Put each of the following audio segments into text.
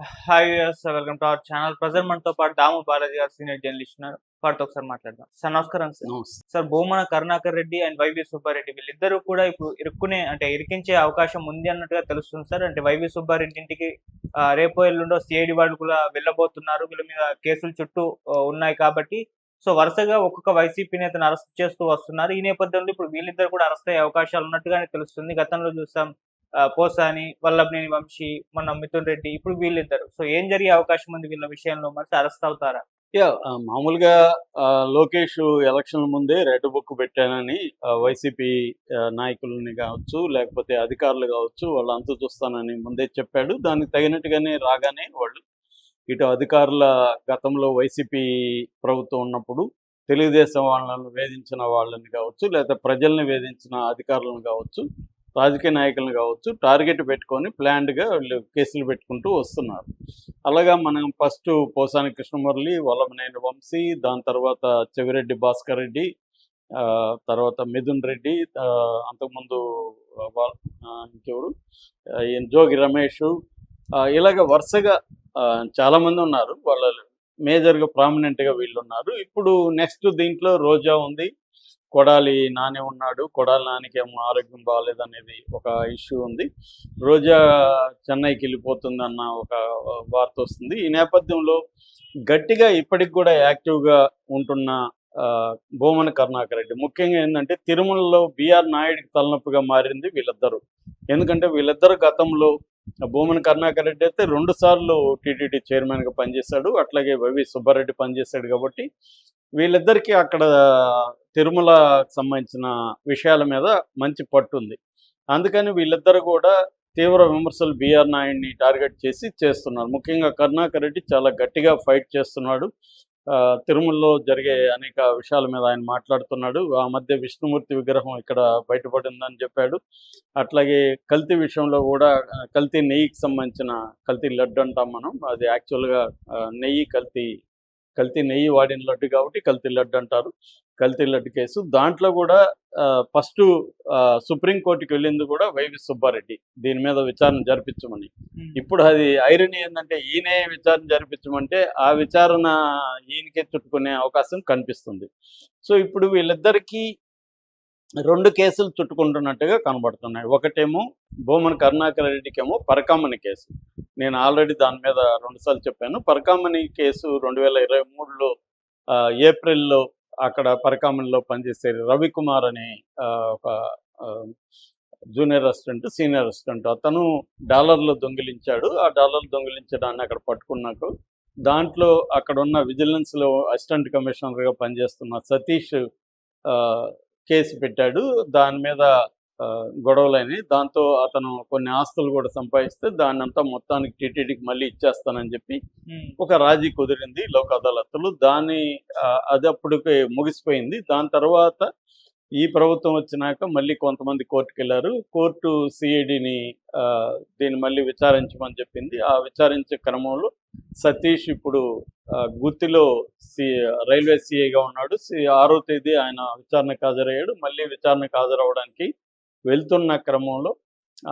Hi welcome to our channel present మనతో పాటు దాము బాలాజీ గారు సీనియర్ జర్నలిస్ట్ ఉన్నారు. వారితో ఒకసారి మాట్లాడదాం. సార్ నమస్కారం sir sir Bhumana Karunakar Reddy and Y V Subbareddy వీళ్ళిద్దరూ కూడా ఇప్పుడు ఇరుక్కునే అంటే ఇరికించే అవకాశం ఉంది అన్నట్టుగా తెలుస్తుంది సార్ అంటే వైవి సుబ్బారెడ్డి ఇంటికి రేపో ఎల్లుండో సిఐడి వాళ్ళు కూడా వెళ్ళబోతున్నారు. వీళ్ళ మీద కేసులు చుట్టూ ఉన్నాయి కాబట్టి. సో వరుసగా ఒక్కొక్క వైసీపీ నేతను అరెస్ట్ చేస్తూ వస్తున్నారు. ఈ నేపథ్యంలో ఇప్పుడు వీళ్ళిద్దరు కూడా అరెస్ట్ అయ్యే అవకాశాలు ఉన్నట్టుగానే తెలుస్తుంది. గతంలో చూసాం పోసాని వల్లభనేని వంశీ మన మిథున్ రెడ్డి ఇప్పుడు వీళ్ళిద్దరు. సో ఏం జరిగే అవకాశం ఉంది వీళ్ళ విషయంలో? మరి అరెస్ట్ అవుతారా? యా మామూలుగా లోకేష్ ఎలక్షన్ ముందే రెడ్ బుక్ పెట్టానని వైసీపీ నాయకులని కావచ్చు లేకపోతే అధికారులు కావచ్చు వాళ్ళు అంతు చూస్తానని ముందే చెప్పాడు. దానికి తగినట్టుగానే రాగానే వాళ్ళు ఇటు అధికారుల గతంలో వైసీపీ ప్రభుత్వం ఉన్నప్పుడు తెలుగుదేశం వాళ్ళని వేధించిన వాళ్ళని కావచ్చు లేదా ప్రజల్ని వేధించిన అధికారులను కావచ్చు రాజకీయ నాయకులను కావచ్చు టార్గెట్ పెట్టుకొని ప్లాన్డ్గా వీళ్ళు కేసులు పెట్టుకుంటూ వస్తున్నారు. అలాగా మనం ఫస్ట్ పోసాని కృష్ణమురళి వల్లభనేని వంశీ దాని తర్వాత చెవిరెడ్డి భాస్కర్ రెడ్డి ఆ, తర్వాత మిథున్ రెడ్డి అంతకుముందు ఇంకెవరు? జోగి రమేష్ ఆ, ఇలాగ వరుసగా ఆ, చాలామంది ఉన్నారు. వాళ్ళ మేజర్గా ప్రామినెంట్గా వీళ్ళు ఉన్నారు. ఇప్పుడు నెక్స్ట్ దీంట్లో రోజా ఉంది. కొడాలి నానే ఉన్నాడు. కొడాలి నానికి ఏమో ఆరోగ్యం బాగాలేదనేది ఒక ఇష్యూ ఉంది. రోజా చెన్నైకి వెళ్ళిపోతుంది అన్న ఒక వార్త వస్తుంది. ఈ నేపథ్యంలో గట్టిగా ఇప్పటికి కూడా యాక్టివ్గా ఉంటున్న ఆ, భూమన కరుణాకర్ రెడ్డి. ముఖ్యంగా ఏంటంటే తిరుమలలో బీఆర్ నాయుడికి తలనొప్పిగా మారింది వీళ్ళిద్దరు. ఎందుకంటే వీళ్ళిద్దరు గతంలో భూమన కరుణాకర్ రెడ్డి అయితే రెండు సార్లు టీటీడీ చైర్మన్గా పనిచేశాడు. అట్లాగే వైవి సుబ్బారెడ్డి పనిచేశాడు కాబట్టి వీళ్ళిద్దరికీ అక్కడ తిరుమల సంబంధించిన విషయాల మీద మంచి పట్టు ఉంది అందుకని వీళ్ళిద్దరు కూడా తీవ్ర విమర్శలు బీఆర్ నాయుడిని టార్గెట్ చేసి చేస్తున్నారు. ముఖ్యంగా కరుణాకర్ రెడ్డి చాలా గట్టిగా ఫైట్ చేస్తున్నాడు. ఆ, తిరుమలలో జరిగే అనేక విషయాల మీద ఆయన మాట్లాడుతున్నాడు. ఆ మధ్య విష్ణుమూర్తి విగ్రహం ఇక్కడ బయటపడిందని చెప్పాడు. అట్లాగే కల్తీ విషయంలో కూడా కల్తీ నెయ్యికి సంబంధించిన కల్తీ లడ్డు అంటాం మనం. అది యాక్చువల్గా నెయ్యి కల్తీ కల్తీ నెయ్యి వాడిన లడ్డు కాబట్టి కల్తీ లడ్డు అంటారు. కల్తీ లడ్డు కేసు. దాంట్లో కూడా ఫస్ట్ సుప్రీంకోర్టుకి వెళ్ళింది కూడా వైవి సుబ్బారెడ్డి. దీని మీద విచారణ జరిపించమని. ఇప్పుడు అది ఐరనీ ఏంటంటే ఈయనే విచారణ జరిపించమంటే ఆ విచారణ ఈయనకే చుట్టుకునే అవకాశం కనిపిస్తుంది. సో ఇప్పుడు వీళ్ళిద్దరికీ రెండు కేసులు చుట్టుకుంటున్నట్టుగా కనబడుతున్నాయి. ఒకటేమో భూమన్ కరుణాకర్ రెడ్డికేమో పరకామణి కేసు. నేను ఆల్రెడీ దాని మీద రెండుసార్లు చెప్పాను. పరకామణి కేసు రెండు వేల ఇరవై మూడులో ఏప్రిల్లో అక్కడ పరకామణిలో పనిచేసే రవికుమార్ అనే ఆ, ఒక జూనియర్ అసిస్టెంట్ సీనియర్ అసిస్టెంట్. అతను డాలర్లు దొంగిలించాడు. ఆ డాలర్లు దొంగిలించడాన్ని అక్కడ పట్టుకున్నాక దాంట్లో అక్కడ ఉన్న విజిలెన్స్లో అసిస్టెంట్ కమిషనర్గా పనిచేస్తున్న సతీష్ ఆ, కేసు పెట్టాడు. దాని మీద గొడవలని దాంతో అతను కొన్ని ఆస్తులు కూడా సంపాదిస్తే దాన్ని అంతా మొత్తానికి టీటీడీకి మళ్ళీ ఇచ్చేస్తానని చెప్పి ఒక రాజీ కుదిరింది లోక్ అదాలత్తులు. దాన్ని ఆ, అది అప్పటికి ముగిసిపోయింది. దాని తర్వాత ఈ ప్రభుత్వం వచ్చినాక మళ్ళీ కొంతమంది కోర్టుకు వెళ్ళారు కోర్టు సిఐడిని దీన్ని మళ్ళీ విచారించమని చెప్పింది. ఆ విచారించే క్రమంలో సతీష్ ఇప్పుడు గుత్తిలో సి రైల్వే సిఐగా ఉన్నాడు. సి ఆరో తేదీ ఆయన విచారణకు హాజరయ్యాడు. మళ్ళీ విచారణకు హాజరవడానికి వెళ్తున్న క్రమంలో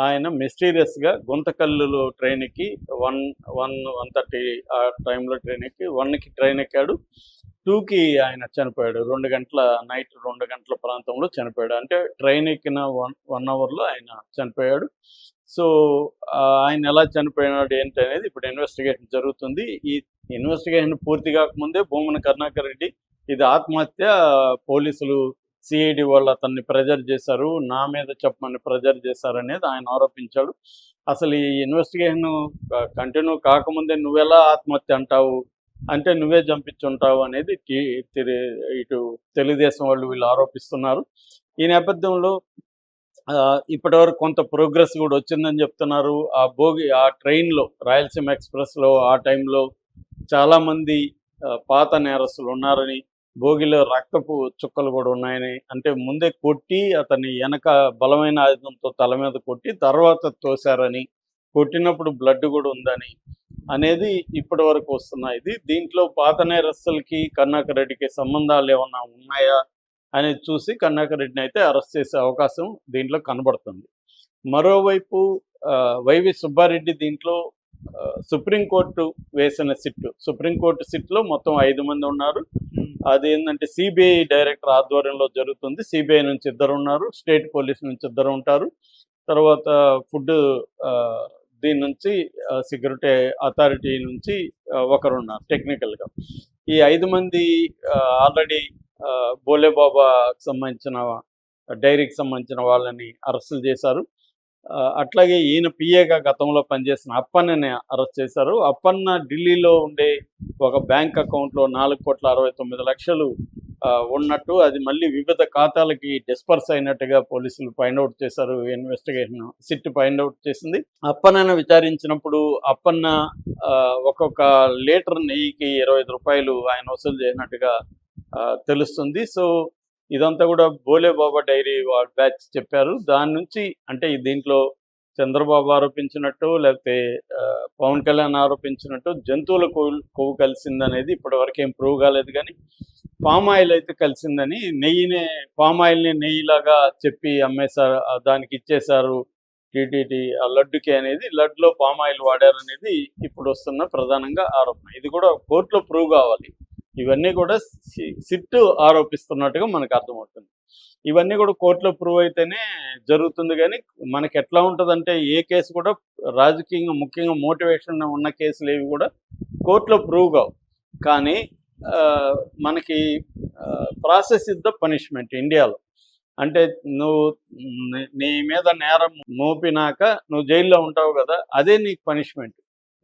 ఆయన మిస్టీరియస్గా గుంతకల్లులో ట్రైన్ ఎక్కి వన్ వన్ వన్ థర్టీ ఆ టైంలో ట్రైన్ ఎక్కి వన్కి ట్రైన్ ఎక్కాడు. టూకి ఆయన చనిపోయాడు. రెండు గంటల నైట్ రెండు గంటల ప్రాంతంలో చనిపోయాడు. అంటే ట్రైన్ ఎక్కిన వన్ వన్ అవర్లో ఆయన చనిపోయాడు. సో ఆయన ఎలా చనిపోయినాడు ఏంటి అనేది ఇప్పుడు ఇన్వెస్టిగేషన్ జరుగుతుంది. ఈ ఇన్వెస్టిగేషన్ పూర్తి కాకముందే భూమన కరుణాకర్ రెడ్డి ఇది ఆత్మహత్య పోలీసులు సిఐడి వాళ్ళు అతన్ని ప్రెజర్ చేశారు నా మీద చెప్పమని ప్రెజర్ చేశారు అనేది ఆయన ఆరోపించాడు. అసలు ఈ ఇన్వెస్టిగేషన్ కంటిన్యూ కాకముందే నువ్వెలా ఆత్మహత్య అంటావు? అంటే నువ్వే చంపించుంటావు అనేది ఇటు తెలుగుదేశం వాళ్ళు వీళ్ళు ఆరోపిస్తున్నారు. ఈ నేపథ్యంలో ఇప్పటి ఇప్పటివరకు కొంత ప్రోగ్రెస్ కూడా వచ్చిందని చెప్తున్నారు. ఆ భోగి ఆ ట్రైన్లో రాయలసీమ ఎక్స్ప్రెస్లో ఆ టైంలో చాలామంది పాత నేరస్తులు ఉన్నారని భోగిలో రక్తపు చుక్కలు కూడా ఉన్నాయని అంటే ముందే కొట్టి అతన్ని వెనక బలమైన ఆయుధంతో తల మీద కొట్టి తర్వాత తోశారని కొట్టినప్పుడు బ్లడ్ కూడా ఉందని అనేది ఇప్పటి వరకు వస్తున్నాయి ఇది దీంట్లో పాత నేరస్తులకి కరుణాకర్ రెడ్డికి సంబంధాలు ఏమన్నా ఉన్నాయా అనేది చూసి కరుణాకర్ రెడ్డిని అయితే అరెస్ట్ చేసే అవకాశం దీంట్లో కనబడుతుంది. మరోవైపు ఆ, వైవి సుబ్బారెడ్డి దీంట్లో సుప్రీంకోర్టు వేసిన సిట్ సుప్రీంకోర్టు సిట్లో మొత్తం ఐదు మంది ఉన్నారు. అది ఏంటంటే సిబిఐ డైరెక్టర్ ఆధ్వర్యంలో జరుగుతుంది. సిబిఐ నుంచి ఇద్దరు ఉన్నారు. స్టేట్ పోలీస్ నుంచి ఇద్దరు ఉంటారు. తర్వాత ఫుడ్ దీని నుంచి సెక్యూరిటీ అథారిటీ నుంచి ఆ, ఒకరు ఉన్నారు టెక్నికల్గా. ఈ ఐదు మంది ఆల్రెడీ బోలేబాబాకి సంబంధించిన డైరీకి సంబంధించిన వాళ్ళని అరెస్టులు చేశారు. అట్లాగే ఈయన పిఏగా గతంలో పనిచేసిన అప్పన్నని అరెస్ట్ చేశారు. అప్పన్న ఢిల్లీలో ఉండే ఒక బ్యాంక్ అకౌంట్లో నాలుగు కోట్ల అరవై తొమ్మిది లక్షలు ఆ, ఉన్నట్టు అది మళ్ళీ వివిధ ఖాతాలకి డిస్పర్స్ అయినట్టుగా పోలీసులు ఫైండ్ అవుట్ చేశారు. ఇన్వెస్టిగేషన్ సిట్ ఫైండ్ అవుట్ చేసింది. అప్పన్నను విచారించినప్పుడు అప్పన్న ఆ, ఒక్కొక్క లీటర్ నెయ్యికి ఇరవై ఐదు రూపాయలు ఆయన వసూలు చేసినట్టుగా ఆ, తెలుస్తుంది. సో ఇదంతా కూడా బోలే బాబా డైరీ బ్యాచ్ చెప్పారు. దాని నుంచి అంటే దీంట్లో చంద్రబాబు ఆరోపించినట్టు లేకపోతే పవన్ కళ్యాణ్ ఆరోపించినట్టు జంతువుల కొవ్వు కొవ్వు కలిసిందనేది ఇప్పటివరకు ఏం ప్రూవ్ కాలేదు కానీ పామ్ ఆయిల్ అయితే కలిసిందని నెయ్యినే పామ్ ఆయిల్ని నెయ్యిలాగా చెప్పి అమ్మేశారు దానికి ఇచ్చేశారు టీటీటీ ఆ లడ్డుకి అనేది లడ్డులో పామ్ ఆయిల్ వాడారు అనేది ఇప్పుడు వస్తున్న ప్రధానంగా ఆరోపణ. ఇది కూడా కోర్టులో ప్రూవ్ కావాలి. ఇవన్నీ కూడా సి- సిట్టు ఆరోపిస్తున్నట్టుగా మనకు అర్థమవుతుంది. ఇవన్నీ కూడా కోర్టులో ప్రూవ్ అయితేనే జరుగుతుంది కానీ మనకి ఎట్లా ఉంటుందంటే ఏ కేసు కూడా రాజకీయంగా ముఖ్యంగా మోటివేషన్ ఉన్న కేసులు ఏవి కూడా కోర్టులో ప్రూవ్ కావు. కానీ మనకి ప్రాసెస్ ఇస్ ద పనిష్మెంట్ ఇండియాలో. అంటే నువ్వు నీ- మీద నేరం మోపినాక నువ్వు జైల్లో ఉంటావు కదా అదే నీకు పనిష్మెంట్.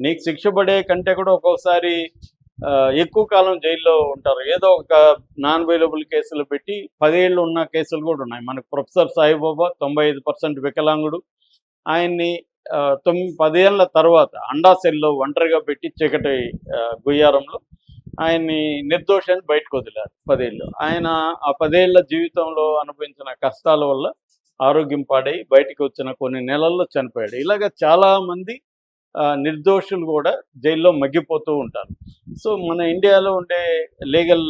నీకు శిక్ష పడే కంటే కూడా ఒక్కొక్కసారి ఎక్కువ కాలం జైల్లో ఉంటారు. ఏదో ఒక నాన్ అవైలబుల్ కేసులు పెట్టి పదేళ్ళు ఉన్న కేసులు కూడా ఉన్నాయి. మనకు ప్రొఫెసర్ సాయిబాబా తొంభై ఐదు పర్సెంట్ వికలాంగుడు. ఆయన్ని తొమ్మిది పదేళ్ళ తర్వాత అండాసెల్లో ఒంటరిగా పెట్టి చీకటి గుయ్యారంలో ఆయన్ని నిర్దోషాన్ని బయటకు వదిలారు పదేళ్ళు. ఆయన ఆ పదేళ్ళ జీవితంలో అనుభవించిన కష్టాల వల్ల ఆరోగ్యం పాడై బయటికి వచ్చిన కొన్ని నెలల్లో చనిపోయాడు. ఇలాగ చాలా మంది నిర్దోషులు కూడా జైల్లో మగ్గిపోతూ ఉంటారు. సో మన ఇండియాలో ఉండే లీగల్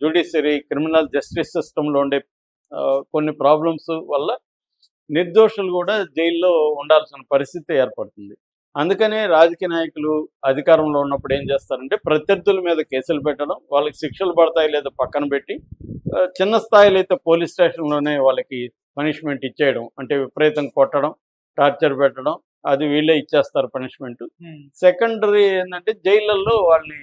జ్యుడిషియరీ క్రిమినల్ జస్టిస్ సిస్టంలో ఉండే కొన్ని ప్రాబ్లమ్స్ వల్ల నిర్దోషులు కూడా జైల్లో ఉండాల్సిన పరిస్థితి ఏర్పడుతుంది. అందుకనే రాజకీయ నాయకులు అధికారంలో ఉన్నప్పుడు ఏం చేస్తారంటే ప్రత్యర్థుల మీద కేసులు పెట్టడం వాళ్ళకి శిక్షలు పడతాయి లేదా పక్కన పెట్టి చిన్న స్థాయిలో అయితే పోలీస్ స్టేషన్లోనే వాళ్ళకి పనిష్మెంట్ ఇచ్చేయడం అంటే విపరీతం కొట్టడం టార్చర్ పెట్టడం అది వీళ్ళే ఇచ్చేస్తారు పనిష్మెంట్ సెకండరీ ఏంటంటే జైళ్ళల్లో వాళ్ళని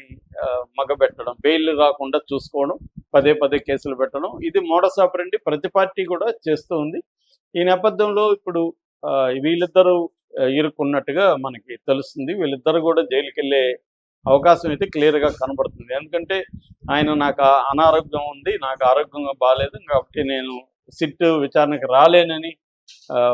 మగబెట్టడం బెయిల్ రాకుండా చూసుకోవడం పదే పదే కేసులు పెట్టడం. ఇది మోడస్ ఆపరండి ప్రతి పార్టీ కూడా చేస్తూ ఉంది. ఈ నేపథ్యంలో ఇప్పుడు వీళ్ళిద్దరూ ఇరుక్కున్నట్టుగా మనకి తెలుస్తుంది. వీళ్ళిద్దరు కూడా జైలుకి వెళ్ళే అవకాశం అయితే క్లియర్గా కనబడుతుంది. ఎందుకంటే ఆయన నాకు అనారోగ్యం ఉంది నాకు ఆరోగ్యంగా బాగాలేదు కాబట్టి నేను సిట్ విచారణకు రాలేనని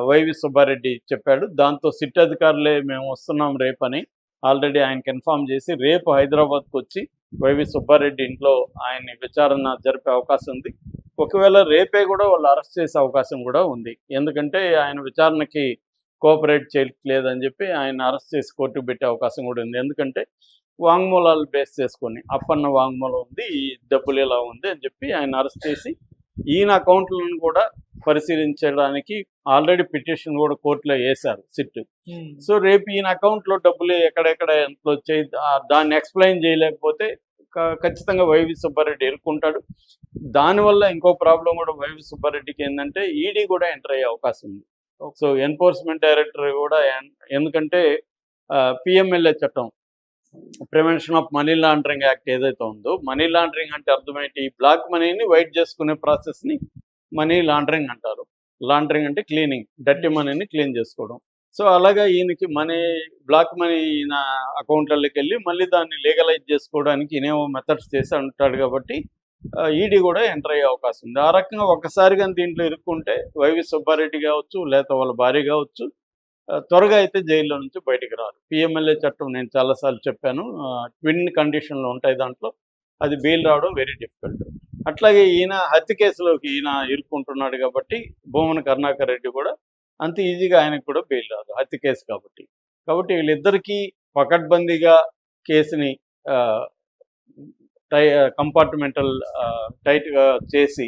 వైవి సుబ్బారెడ్డి చెప్పాడు. దాంతో సిట్ అధికారులే మేము వస్తున్నాం రేపని. ఆల్రెడీ ఆయనకి ఇన్ఫామ్ చేసి రేపు హైదరాబాద్కు వచ్చి వైవి సుబ్బారెడ్డి ఇంట్లో ఆయన్ని విచారణ జరిపే అవకాశం ఉంది. ఒకవేళ రేపే కూడా వాళ్ళు అరెస్ట్ చేసే అవకాశం కూడా ఉంది. ఎందుకంటే ఆయన విచారణకి కోఆపరేట్ చేయట్లేదని చెప్పి ఆయన అరెస్ట్ చేసి కోర్టుకు పెట్టే అవకాశం కూడా ఉంది. ఎందుకంటే వాంగ్మూలాలు బేస్ చేసుకొని అప్పన్న వాంగ్మూలం ఉంది ఈ డబ్బులు ఇలా ఉంది అని చెప్పి ఆయన అరెస్ట్ చేసి ఈయన అకౌంట్లను కూడా పరిశీలించడానికి ఆల్రెడీ పిటిషన్ కూడా కోర్టులో వేశారు సిట్. సో రేపు ఈయన అకౌంట్లో డబ్బులు ఎక్కడెక్కడ ఎంత వచ్చాయి దా- దాన్ని ఎక్స్ప్లెయిన్ చేయలేకపోతే ఖచ్చితంగా వైవి సుబ్బారెడ్డి ఎరుక్కుంటాడు. దానివల్ల ఇంకో ప్రాబ్లం కూడా వైవి సుబ్బారెడ్డికి ఏంటంటే ఈడీ కూడా ఎంటర్ అయ్యే అవకాశం ఉంది. సో ఎన్ఫోర్స్మెంట్ డైరెక్టర్ కూడా ఎందుకంటే పిఎంఎల్ఏ చట్టం. Prevention of money laundering act ఏదైతే ఉందో మనీ లాండరింగ్ అంటే అర్థమేంటి? బ్లాక్ మనీని వైట్ చేసుకునే ప్రాసెస్ని మనీ లాండరింగ్ అంటారు. లాండరింగ్ అంటే క్లీనింగ్ డర్టీ మనీని క్లీన్ చేసుకోవడం. సో అలాగా ఈయనకి మనీ బ్లాక్ మనీ ఈయన అకౌంట్లలోకి వెళ్ళి మళ్ళీ దాన్ని లీగలైజ్ చేసుకోవడానికి ఈయనేమో మెథడ్స్ చేసి అంటాడు కాబట్టి ఈడీ కూడా ఎంటర్ అయ్యే అవకాశం ఉంది. ఆ రకంగా ఒక్కసారి కానీ దీంట్లో ఇరుక్కుంటే వైవి సుబ్బారెడ్డి కావచ్చు లేకపోతే వాళ్ళ భార్య కావచ్చు త్వరగా అయితే జైల్లో నుంచి బయటికి రారు. పిఎంఎల్ఏ చట్టం నేను చాలాసార్లు చెప్పాను. ట్విన్ కండిషన్లు ఉంటాయి దాంట్లో. అది బెయిల్ రావడం వెరీ డిఫికల్ట్ అట్లాగే ఈయన హత్య కేసులోకి ఈయన ఇరుక్కుంటున్నాడు కాబట్టి భూమన కరుణాకర్ రెడ్డి కూడా అంత ఈజీగా ఆయనకు కూడా బెయిల్ రాదు. హత్య కేసు కాబట్టి. కాబట్టి వీళ్ళిద్దరికీ పకడ్బందీగా కేసుని టై కంపార్ట్మెంటల్ టైట్గా చేసి